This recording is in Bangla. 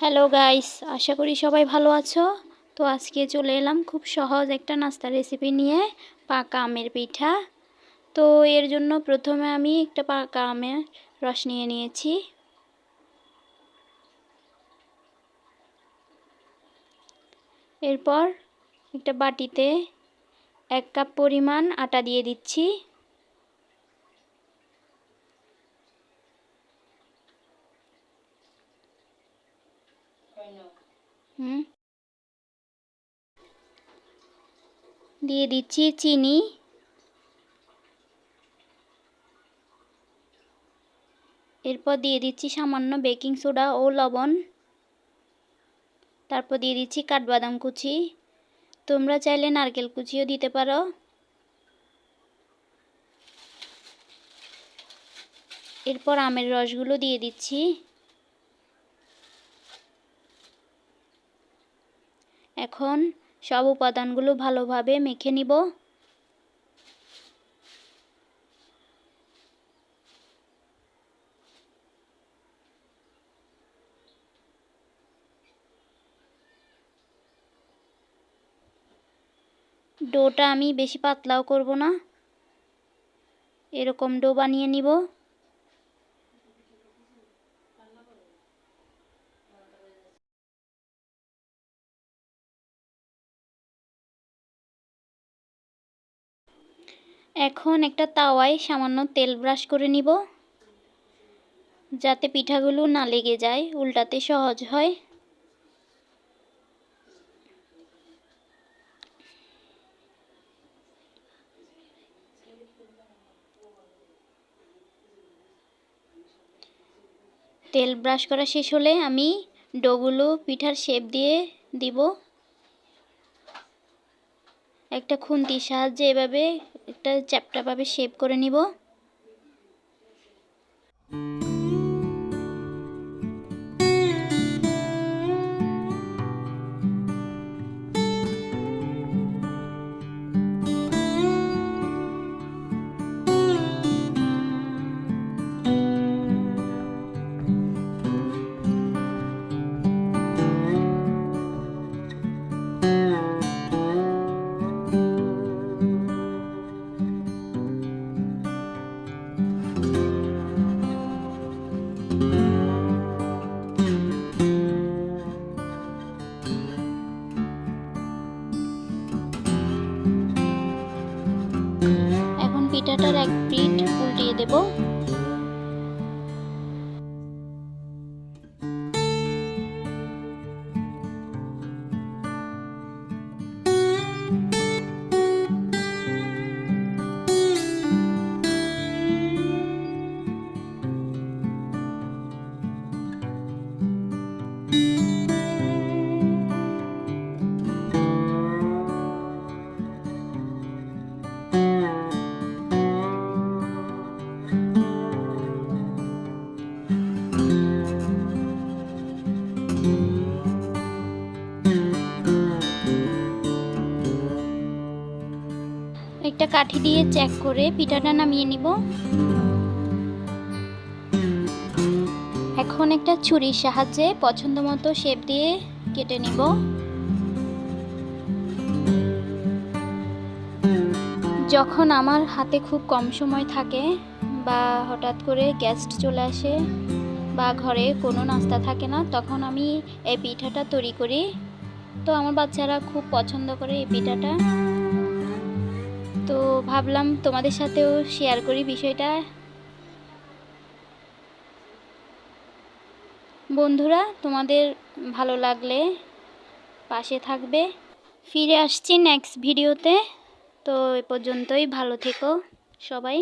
হ্যালো গাইস আশা করি সবাই ভালো আছো। তো আজকে চলে এলাম খুব সহজ একটা নাস্তা রেসিপি নিয়ে পাকা আমের পিঠা। তো এর জন্য প্রথমে আমি একটা পাকা আমের রস নিয়ে নিয়েছি। এরপর একটা বাটিতে এক কাপ পরিমাণ আটা দিয়ে দিচ্ছি। দিয়ে দিচ্ছি চিনি। এরপর দিয়ে দিচ্ছি সামান্য বেকিং সোডা ও লবণ। তারপর দিয়ে দিচ্ছি কাঠবাদাম কুচি। তোমরা চাইলে নারকেল কুচিও দিতে পারো। এরপর আমের রসগুলো দিয়ে দিচ্ছি। এখন সব উপাদানগুলো ভালোভাবে মেখে নিব। ডোটা আমি বেশি পাতলাও করব না। এরকম ডো বানিয়ে নিব। এখন একটা তাওয়ায় সামান্য তেল ব্রাশ করে নিব, যাতে পিঠাগুলো না লেগে যায়, উল্টাতে সহজ হয়। তেল ব্রাশ করা শেষ হলে আমি ডোগুলো পিঠার শেপ দিয়ে দিব। একটা খুন্তির সাহায্যে এভাবে একটা চ্যাপটাভাবে শেপ করে নিব। এখন এক প্রিন্ট উল্টিয়ে দেব। একটা কাঠি দিয়ে চেক করে পিঠাটা নামিয়ে নিব। এখন একটা ছুরির সাহায্যে পছন্দ মতো শেপ দিয়ে কেটে নিব। যখন আমার হাতে খুব কম সময় থাকে বা হঠাৎ করে গেস্ট চলে আসে বা ঘরে কোনো নাস্তা থাকে না, তখন আমি এই পিঠাটা তৈরি করি। তো আমার বাচ্চারা খুব পছন্দ করে এই পিঠাটা। ভাবলাম তোমাদের সাথেও শেয়ার করি বিষয়টা। বন্ধুরা, তোমাদের ভালো লাগলে পাশে থাকবে। ফিরে আসছি নেক্সট ভিডিওতে তো এ পর্যন্তই, ভালো থেকো সবাই।